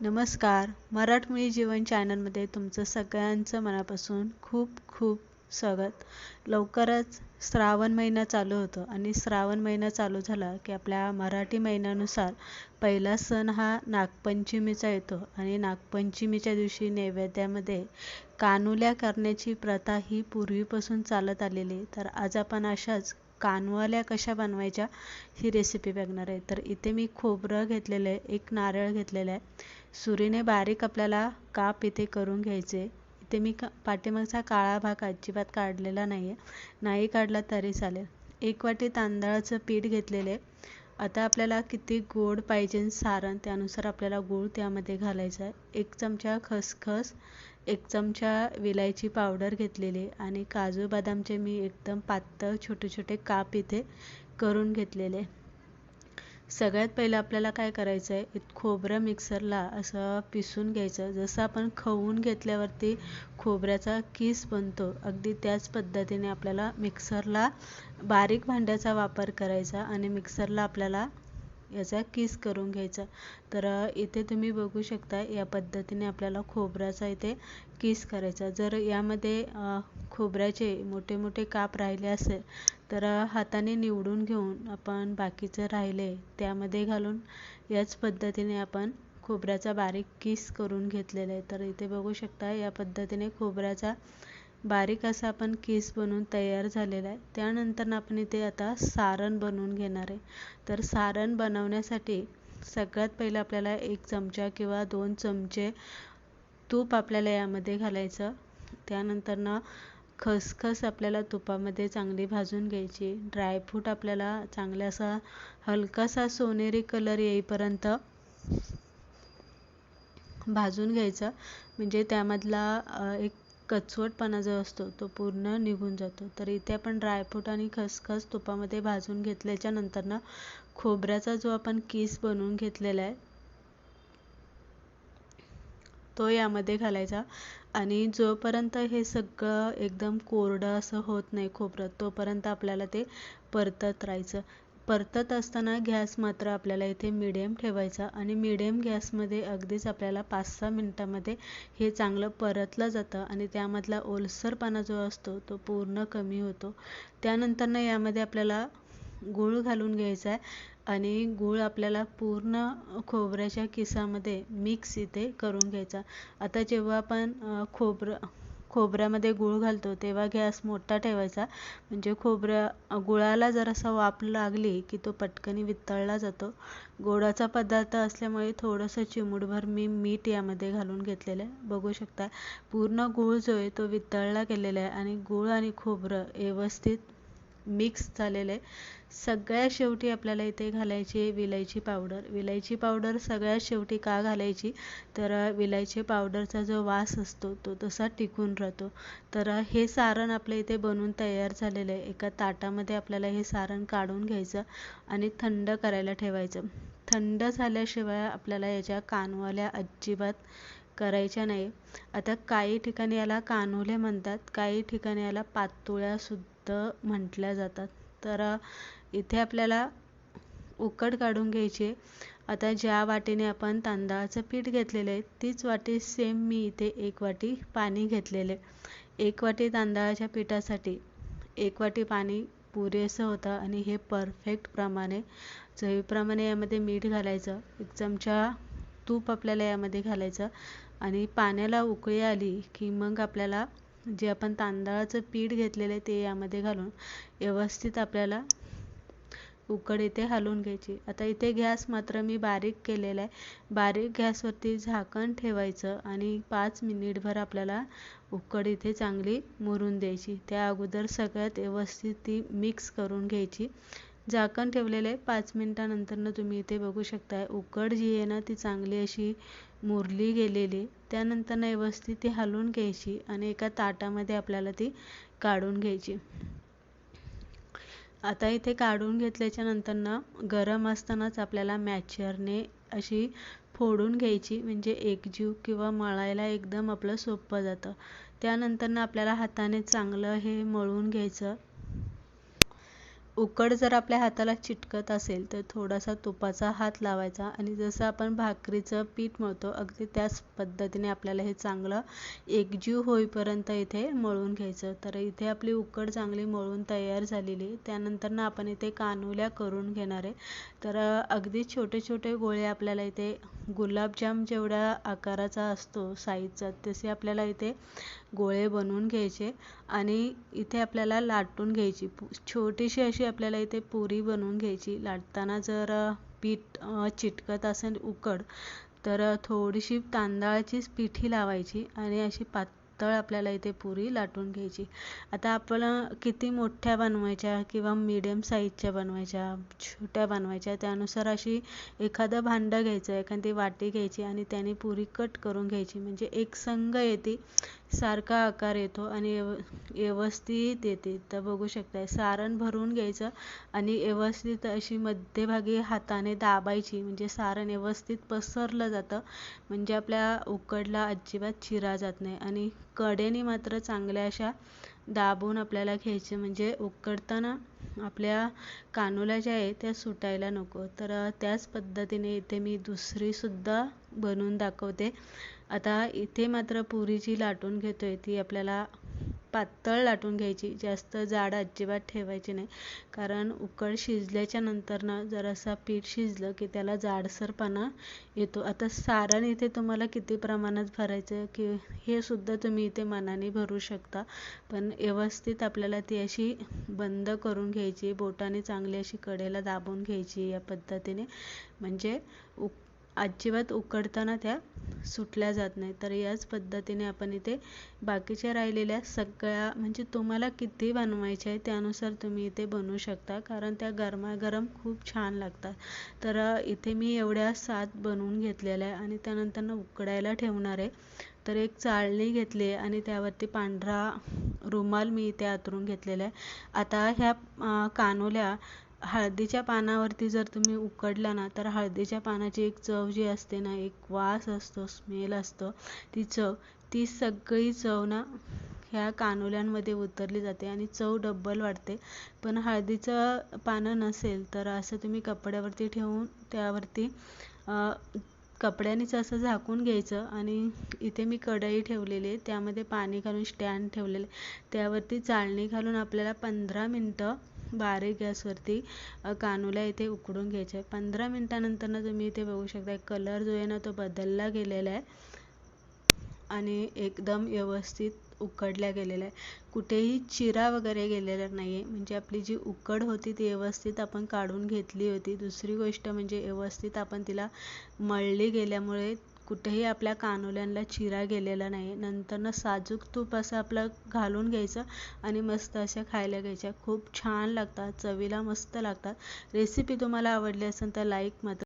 नमस्कार. मराठमोळी जीवन चॅनलमध्ये तुमचं सगळ्यांचं मनापासून खूप खूप स्वागत. लवकरच श्रावण महिना चालू होतो आणि श्रावण महिना चालू झाला की आपल्या मराठी महिन्यानुसार पहिला सण हा नागपंचमीचा येतो आणि नागपंचमीच्या दिवशी नैवेद्यामध्ये कानुल्या करण्याची प्रथा ही पूर्वीपासून चालत आलेली तर आज आपण अशाच कानवाल्या कशा बनवायच्या ही रेसिपी बघणार आहे. तर इथे मी खोबरं घेतलेलं आहे एक नारळ घेतलेलं आहे. सुरीने बारीक आपल्याला काप इथे करून घ्यायचे. इथे मी का पाठीमागचा काळा भाग अजिबात काढलेला नाही आहे नाही काढला तरी चालेल. एक वाटी तांदळाचं पीठ घेतलेलं. आहे आता आपल्याला किती गोड पाहिजे सारण त्यानुसार आपल्याला गूळ त्यामध्ये घालायचा आहे. एक चमचा खसखस एक चमचा विलायची पावडर घेतलेली आणि काजू बदामचे मी एकदम पातळ छोटे छोटे काप इथे करून घेतलेले. सगळ्यात पहिलं आपल्याला काय करायचं आहे खोबरं मिक्सरला असं पिसून घ्यायचं. जसं आपण खवून घेतल्यावरती खोबऱ्याचा किस बनतो अगदी त्याच पद्धतीने आपल्याला मिक्सरला बारीक भांड्याचा वापर करायचा आणि मिक्सरला आपल्याला याचा किस करून घ्यायचा. तर इथे तुम्ही बघू शकता या पद्धतीने आपल्याला खोबऱ्याचा इथे किस करायचा. जर यामध्ये खोबऱ्याचे मोठे मोठे काप राहिले असेल तर हाताने निवडून घेऊन आपण बाकीचं राहिले त्यामध्ये घालून याच पद्धतीने आपण खोबऱ्याचा बारीक किस करून घेतलेला आहे. तर इथे बघू शकता या पद्धतीने खोबऱ्याचा बारीक असा आपण केस बनवून तयार झालेला आहे. त्यानंतर आपण इथे आता सारण बनवून घेणार आहे. तर सारण बनवण्यासाठी सगळ्यात पहिलं आपल्याला एक चमचा किंवा दोन चमचे तूप आपल्याला यामध्ये घालायचं. त्यानंतर ना खसखस आपल्याला तुपामध्ये चांगली भाजून घ्यायची. ड्रायफ्रूट आपल्याला चांगला असा हलकासा सोनेरी कलर येईपर्यंत भाजून घ्यायचा. म्हणजे त्यामधला एक कचवटपणा जो असतो तो पूर्ण निघून जातो. तर इथे आपण ड्रायफ्रूट आणि खसखस तुपामध्ये भाजून घेतल्याच्या नंतरनं खोबऱ्याचा जो आपण किस बनवून घेतलेला आहे तो यामध्ये घालायचा. आणि जोपर्यंत हे सगळं एकदम कोरडं असं होत नाही खोबरं तोपर्यंत आपल्याला ते परतत राहायचं. परतत असताना गॅस मात्र आपल्याला इथे मिडियम ठेवायचा आणि मिडियम गॅसमध्ये अगदीच आपल्याला पाच सहा मिनटामध्ये हे चांगलं परतलं जातं आणि त्यामधला ओलसरपणा जो असतो तो पूर्ण कमी होतो. त्यानंतरनं यामध्ये आपल्याला गूळ घालून घ्यायचा आहे. आणि गूळ आपल्याला पूर्ण खोबऱ्याच्या किसामध्ये मिक्स इथे करून घ्यायचा. आता जेव्हा आपण खोबरं खोबऱ्यामध्ये गूळ घालतो तेव्हा गॅस मोठा ठेवायचा. म्हणजे खोबऱ्या गुळाला जरासा वाफ लागली की तो पटकन वितळला जातो. गोडाचा पदार्थ असल्यामुळे थोडंसं चिमूटभर मी मीठ यामध्ये घालून घेतलेलं आहे. बघू शकता पूर्ण गूळ जो आहे तो वितळला गेलेला आहे आणि गूळ आणि खोबरं व्यवस्थित मिक्स झालेलं आहे. सगळ्यात शेवटी आपल्याला इथे घालायची आहे विलायची पावडर विलायची पावडर सगळ्यात शेवटी का घालायची? तर विलायची पावडरचा जो वास असतो तो तसा टिकून राहतो. तर हे सारण आपल्या इथे बनवून तयार झालेलं आहे. एका ताटामध्ये आपल्याला हे सारण काढून घ्यायचं आणि थंड करायला ठेवायचं. थंड झाल्याशिवाय आपल्याला याच्या कानवाल्या अजिबात करायच्या नाही. आता काही ठिकाणी याला कानोले म्हणतात काही ठिकाणी याला पातोळ्यासुद्धा म्हटल्या जातात. तर इथे आपल्याला उकड काढून घ्यायची आता ज्या वाटीने आपण तांदळाचं पीठ घेतलेलं आहे तीच वाटी सेम मी इथे एक वाटी पाणी घेतलेले एक वाटी तांदळाच्या पिठासाठी एक वाटी पाणी पुरेसं होतं आणि हे परफेक्ट प्रमाणे चवीप्रमाणे यामध्ये मीठ घालायचं एक चमचा तूप आपल्याला यामध्ये घालायचं आणि पाण्याला उकळी आली की मग आपल्याला जे आपण तांदळाचं पीठ घेतलेलं आहे ते यामध्ये घालून व्यवस्थित आपल्याला उकड इथे हलवून घ्यायची. आता इथे गॅस मात्र मी बारीक केलेला आहे. बारीक गॅसवरती झाकण ठेवायचं आणि पाच मिनिटभर आपल्याला उकड इथे चांगली मुरून द्यायची. त्या अगोदर सगळ्यात व्यवस्थित ती मिक्स करून घ्यायची. झाकण ठेवलेलं आहे. पाच मिनटानंतरनं तुम्ही इथे बघू शकताय. उकड जी आहे ना ती चांगली अशी मुरली गेलेली त्यानंतर व्यवस्थित ती हलवून घ्यायची आणि एका ताटामध्ये आपल्याला ती काढून घ्यायची. आता इथे काढून घेतल्याच्या नंतर ना गरम असतानाच आपल्याला मॅचरने अशी फोडून घ्यायची म्हणजे एकजीव किंवा मळायला एकदम आपलं सोपं जातं. त्यानंतर ना आपल्याला हाताने चांगलं हे मळून घ्यायचं. उकड जर आपल्या हाताला चिटकत असेल तर थोडासा तुपाचा हात लावायचा आणि जसं आपण भाकरीचं पीठ मळतो अगदी त्याच पद्धतीने आपल्याला हे चांगलं एकजीव होईपर्यंत इथे मळून घ्यायचं. तर इथे आपली उकड चांगली मळून तयार झालेली त्यानंतर ना आपण इथे कानुल्या करून घेणार आहे. तर अगदी छोटे छोटे गोळे आपल्याला इथे गुलाबजाम जेवढ्या आकाराचा असतो साईजचा तसे आपल्याला इथे गोळे बनवून घ्यायचे आणि इथे आपल्याला लाटून घ्यायची. छोटीशी अशी आपल्याला इथे पुरी बनवून घ्यायची. लाटताना जर पीठ चिटकत असेल उकड तर थोडीशी तांदळाचीच पिठी लावायची आणि अशी पात पातळ आपल्याला इथे पुरी लाटून घ्यायची. आता आपण किती मोठ्या बनवायच्या किंवा मीडियम साईजच्या बनवायच्या छोट्या बनवायच्या त्यानुसार अशी एखादं भांडं घ्यायचं एखादी वाटी घ्यायची आणि त्याने पुरी कट करून घ्यायची. म्हणजे एक संघ येते सारखा आकार येतो आणि व्यव व्यवस्थित येते. तर बघू शकताय सारण भरून घ्यायचं आणि व्यवस्थित अशी मध्यभागी हाताने दाबायची. म्हणजे सारण व्यवस्थित पसरलं जातं म्हणजे आपल्या उकडला अजिबात चिरा जात नाही. आणि कडेने मात्र चांगल्या अशा दाबून आपल्याला घ्यायचे. म्हणजे उकडताना आपल्या कानोला ज्या आहे त्या सुटायला नको. तर त्याच पद्धतीने इथे मी दुसरीसुद्धा बनवून दाखवते. आता इथे मात्र पुरी जी लाटून घेतोय. ती आपल्याला पातळ लाटून घ्यायची. जास्त जाड अजिबात ठेवायची नाही. कारण उकड शिजल्याच्या नंतर ना जरासा पीठ शिजलं की त्याला जाडसरपणा येतो. आता सारण इथे तुम्हाला किती प्रमाणात भरायचं की हे सुद्धा तुम्ही इथे मनाने भरू शकता. पण व्यवस्थित आपल्याला ती अशी बंद करून घ्यायची. बोटाने चांगली अशी कडेला दाबून घ्यायची या पद्धतीने. म्हणजे उक अजिबात उकडताना त्या सुटल्या जात नाही तर याच पद्धतीने आपण इथे बाकीच्या राहिलेल्या सगळ्या म्हणजे तुम्हाला किती बनवायचे आहे त्यानुसार तुम्ही इथे बनवू शकता कारण त्या गरमागरम खूप छान लागतात. तर इथे मी एवढ्या सात बनवून घेतलेल्या आहे आणि त्यानंतर उकडायला ठेवणार आहे. तर एक चाळणी घेतली आहे आणि त्यावरती पांढरा रुमाल मी इथे आतरून घेतलेला आहे. आता ह्या कानोल्या हळदीच्या पानावरती जर तुम्ही उकडला ना तर हळदीच्या पानाची एक चव जी असते ना एक वास असतो स्मेल असतो. ती चव ती सगळी चव ना ह्या कानोल्यांमध्ये उतरली जाते आणि चव डब्बल वाढते. पण हळदीचं पानं नसेल तर असं तुम्ही कपड्यावरती ठेवून त्यावरती कपड्यानेच असं झाकून घ्यायचं आणि इथे मी कढई ठेवलेली आहे त्यामध्ये पाणी घालून स्टँड ठेवलेले त्यावरती चाळणी घालून आपल्याला पंधरा मिनटं बारीक गॅसवरती कानोल्या इथे उकडून घ्यायच्या आहे पंधरा मिनटानंतरनं तुम्ही इथे बघू शकता कलर जो आहे ना तो बदलला गेलेला आहे. आणि एकदम व्यवस्थित उकडल्या गेलेल्या आहे. कुठेही चिरा वगैरे गेलेला नाही आहे म्हणजे आपली जी उकड होती ती व्यवस्थित आपण काढून घेतली होती. दुसरी गोष्ट म्हणजे व्यवस्थित आपण तिला मळली गेल्यामुळे कुठेही आपल्या कानोल्यांला चिरा गेलेला नाही. नंतरनं साजूक तूप असं आपलं घालून घ्यायचं आणि मस्त अशा खायला घ्यायच्या. खूप छान लागतात चवीला मस्त लागतात. रेसिपी तुम्हाला आवडली असेल तर लाईक मात्र